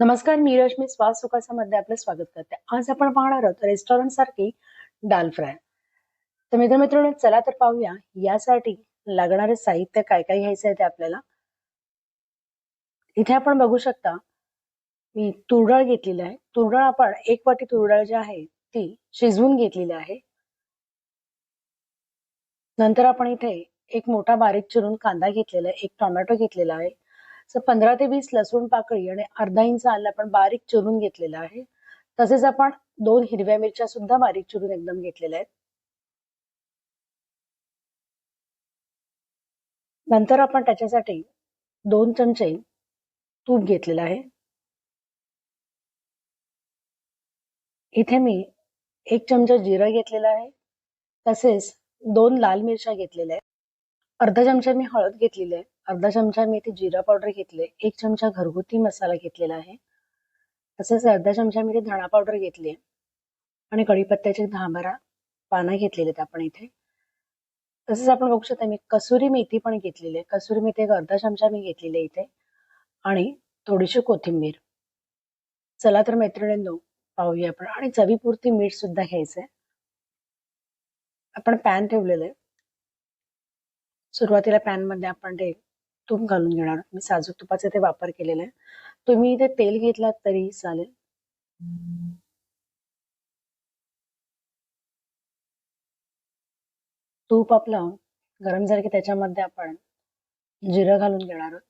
नमस्कार मी रश्मी स्वास सुखासामध्ये आपलं स्वागत करते. आज आपण पाहणार आहोत रेस्टॉरंट सारखी दाल फ्राय. तर मित्र मित्रांनो चला तर पाहूया यासाठी लागणारे साहित्य काय काय घ्यायचं आहे ते आपल्याला. इथे आपण बघू शकता मी तुरडाळ घेतलेली आहे. तुरडाळ आपण एक वाटी तुरडाळ जी आहे ती शिजवून घेतलेली आहे. नंतर आपण इथे एक मोठा बारीक चिरून कांदा घेतलेला आहे एक टोमॅटो घेतलेला आहे. पंधरा ते वीस लसूण पाकळी आणि अर्धा इंच आलं आपण बारीक चिरून घेतलेलं आहे. तसेच आपण दोन हिरव्या मिरच्या सुद्धा बारीक चिरून एकदम घेतलेल्या आहेत. नंतर आपण त्याच्यासाठी दोन चमचे तूप घेतलेलं आहे. इथे मी एक चमचा जिरा घेतलेला आहे. तसेच दोन लाल मिरच्या घेतलेल्या आहेत. अर्धा चमचा मी हळद घेतलेली आहे. अर्धा चमचा मी इथे जिरा पावडर घेतले एक चमचा घरगुती मसाला घेतलेला आहे. तसेच अर्धा चमचा मी इथे धणा पावडर घेतली आणि कढीपत्त्याचे दहा बारा पानं घेतलेले आहेत आपण इथे. तसेच आपण बघू शकता मी कसुरी मेथी पण घेतलेली आहे. कसुरी मेथी एक अर्धा चमचा मी घेतलेली आहे इथे. आणि थोडीशी कोथिंबीर. चला तर मैत्रिणींनो पाहूया आपण. आणि चवीपुरती मीठ सुद्धा घ्यायचंय. आपण पॅन ठेवलेलं आहे. सुरुवातीला पॅनमध्ये आपण ते तूप घालून घेणार. मी साजूक तुपाचा ते वापर केलेला आहे. तुम्ही इथे तेल घेतलात तरी चालेल. तूप आपलं गरम झालं की त्याच्यामध्ये आपण जिरं घालून घेणार आहोत.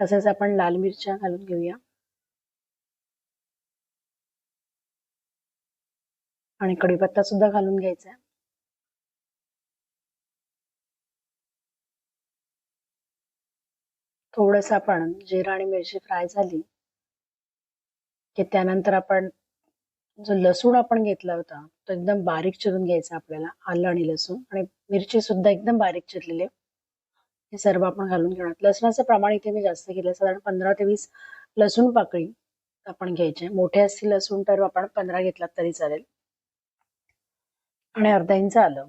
तसेच आपण लाल मिरच्या घालून घेऊया. आणि कढीपत्ता सुद्धा घालून घ्यायचा थोडंसं आपण जिरा आणि मिरची फ्राय झाली की त्यानंतर आपण जो लसूण आपण घेतला होता तो एकदम बारीक चिरून घ्यायचा आपल्याला आलं आणि लसूण आणि मिरची सुद्धा एकदम बारीक चिरलेली. हे सर्व आपण घालून घेणार. लसणाचं प्रमाण इथे मी जास्त केलं साधारण पंधरा ते वीस लसूण पाकळी आपण घ्यायचे. मोठे असतील लसूण तर आपण पंधरा घेतलात तरी चालेल. आणि अर्धा इंच आलं.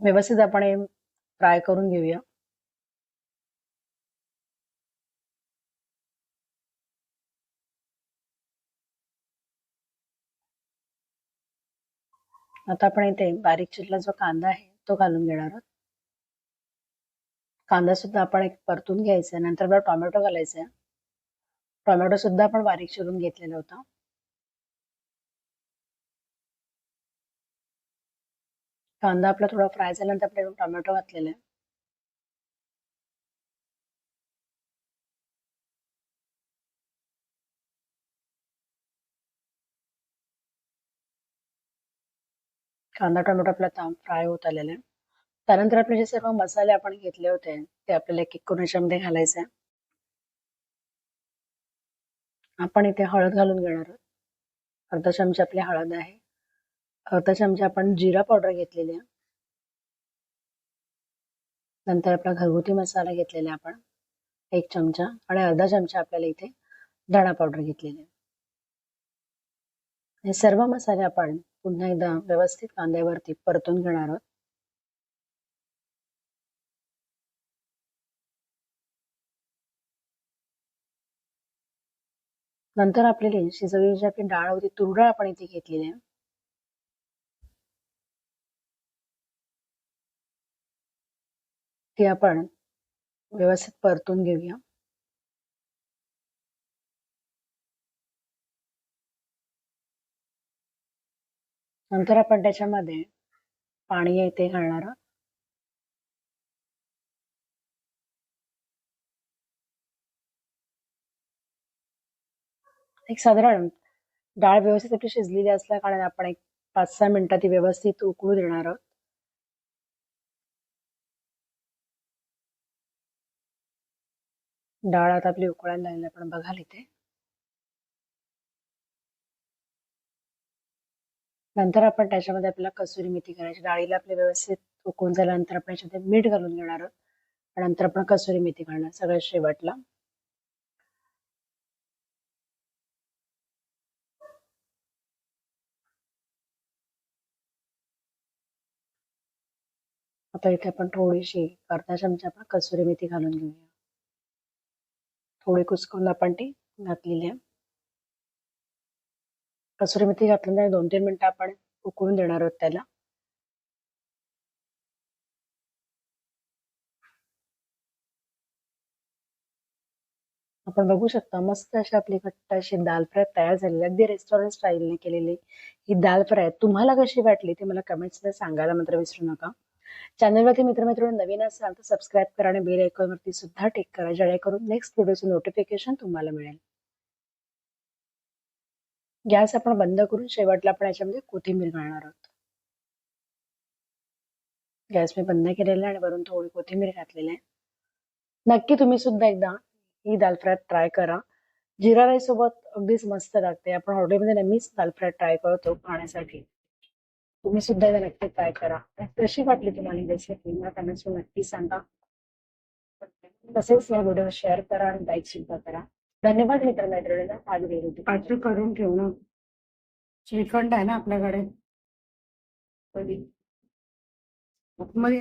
व्यवस्थित आपण हे फ्राय करून घेऊया. आता आपण इथे बारीक चिरला जो कांदा आहे तो घालून घेणार आहोत. कांदा सुद्धा आपण एक परतून घ्यायचा नंतर आपल्याला टोमॅटो घालायचा टोमॅटो सुद्धा आपण बारीक चिरून घेतलेला होता. कांदा आपला थोडा फ्राय झाल्यानंतर आपण टोमॅटो घातलेला आहे. कांदा टोमॅटो आपला फ्राय होत आलेला आहे. त्यानंतर आपले जे सर्व मसाले आपण घेतले होते ते आपल्याला एक एक करून याच्यामध्ये घालायचे आपण इथे हळद घालून घेणार आहोत. अर्धा चमचा आपली हळद आहे. अर्धा चमचा आपण जिरा पावडर घेतलेली आहे. नंतर आपला घरगुती मसाला घेतलेला आपण. एक चमचा आणि अर्धा चमचा आपल्याला इथे धणा पावडर घेतलेले हे सर्व मसाले आपण पुन्हा एकदा व्यवस्थित कांद्यावरती परतून घेणार आहोत. नंतर आपल्याला शिजवलेली जी आपली डाळ होती तुरडाळ आपण इथे घेतलेली आहे. ती आपण व्यवस्थित परतून घेऊया. नंतर आपण त्याच्यामध्ये पाणी येते घालणार एक साधारण डाळ व्यवस्थित आपली शिजलेली असल्या कारण आपण एक पाच सहा मिनिटात ती व्यवस्थित उकळू देणार आहोत. डाळ आता आपली उकळायला लागली आपण बघाल इथे. नंतर आपण त्याच्यामध्ये आपल्याला कसुरी मेथी करायची डाळीला आपल्या व्यवस्थित उकळून झाल्यानंतर आपण याच्यामध्ये मीठ घालून घेणार आहोत. नंतर आपण कसुरी मेथी घालणार सगळ्या शेवटला. आता इथे आपण थोडीशी अर्धा चमचा आपण कसुरी मेथी घालून घेऊया. थोडी कुसकून आपण ती घातलेली आहे. कसुरी मेथी घातल्यानंतर दोन तीन मिनटं आपण उकळून देणार आहोत त्याला. आपण बघू शकता मस्त अशी आपली घट्ट अशी दाल फ्राय तयार झालेली अगदी रेस्टॉरंट स्टाईलने केलेली ही दाल फ्राय. तुम्हाला कशी वाटली ते मला कमेंट्समध्ये सांगायला मात्र विसरू नका. चॅनलवरती मित्रमैत्रिणी नवीन असाल तर सबस्क्राईब करा आणि बेल वरती सुद्धा टिक करा जेणेकरून नेक्स्ट व्हिडिओचं नोटिफिकेशन तुम्हाला मिळेल. गॅस आपण बंद करून शेवटला आपण याच्यामध्ये कोथिंबीर घालणार आहोत. गॅस मी बंद केलेला आहे आणि वरून थोडी कोथिंबीर घातलेली आहे. नक्की तुम्ही सुद्धा एकदा ही दाल फ्राय ट्राय करा. जिरा राईस सोबत अगदीच मस्त लागते. आपण हॉटेलमध्ये नेहमीच दाल फ्राय ट्राय करतो खाण्यासाठी. तुम्ही सुद्धा एकदा नक्की ट्राय करा. कशी वाटली तुम्हाला ही रेसिपी मला कमेंट्स नक्की सांगा. तसेच या व्हिडिओ शेअर करा आणि लाईक सुद्धा करा. धन्यवाद मित्र मैत्रिणींना आज होती. काजू करून ठेवू ना. श्रीखंड आहे ना आपल्याकडे. मध्ये